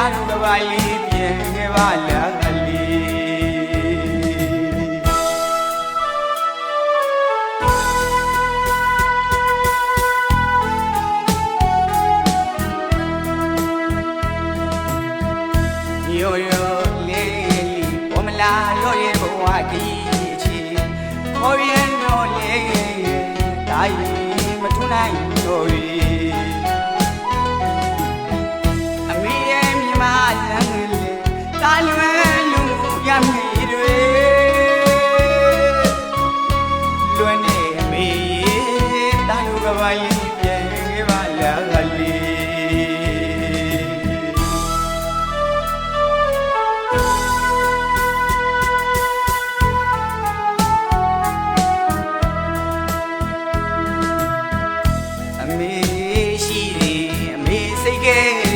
တာရုကပါလေးပြန်ခဲ့ပါလားကလေး yo yo le li o me la yo ye bo wa ki chi o bien no le dai ma thu nai yo yi အ ရှိတယ်အမေစိတ်ကဲ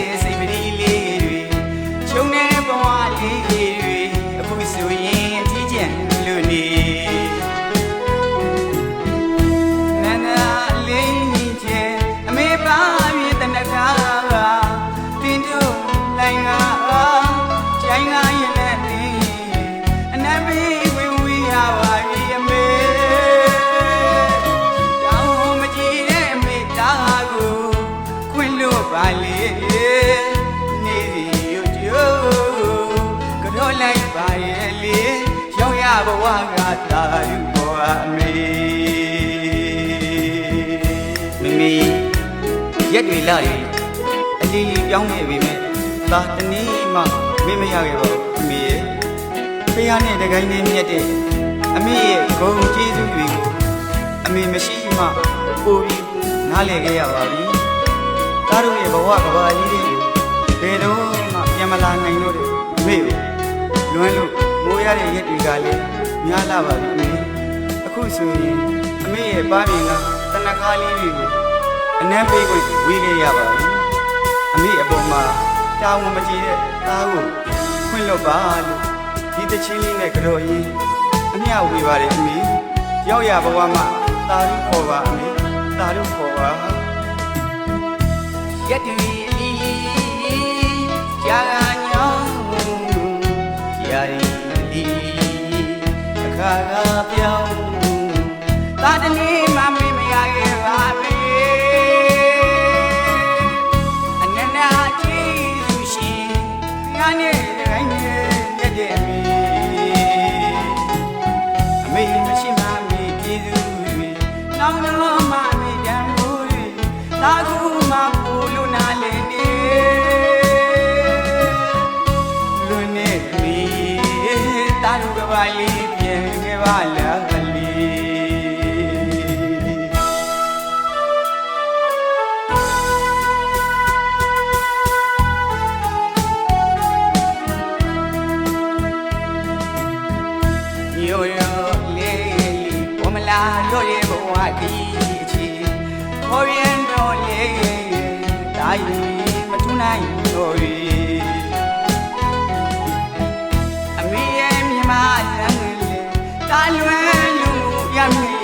ဝကတာယူပေါ်အမေမမီရက်တွေလာရင်အလီလီပြောင်းနေပြီမဲ့သာတနည်းမှမေ့မရခဲ့ပါဘူးအမေရဲ့ဖះနဲ့တကိုင်းနဲ့မြတ်တဲ့အမေရဲ့ဂုံကျေးဇူးတွေကိုအမေမရှိမှပို့ပြီးနားလည်ခဲ့ရပါပြီ။သားတို့ရဲ့ဘဝကဘာကြီးတွေကိုဘယ်တော့မှပြန်မလာနိုင်လို့တဲ့အမေကိုလွမ်းလို့မိုးရတဲ့ရက်တွေကလည်း များလာပါပြီအမေ။အခုဆိုရင်အမေရဲ့ပါပြင်ကတနခါလေးတွေကိုအနှမ်းပေးကိုဝေးခဲ့ရပါပြီ။အမေအပေါ်မှာတာဝန်မကြီးတဲ့သားကိုခွင့်လွတ်ပါလို့ဒီတချင်းလေးနဲ့ကြော်ရင်အမျှဝေပါတယ်အမေ။ရောက်ရဘဝမှာတာရုခေါ်ပါအမေတာရုခေါ်ပါရက်တူ နောင်တော့မှမေတံမိုးတွေသာကူမှပို့လို့နာလေနေလွန်နေပြီတာလူကပါလေးပြန်ခဲ့ပါလားကလေး bo wa di chi ko bien do le da yi ma tu nai do yi a mi ye mi ma lan le ta luen lu ya mi de luan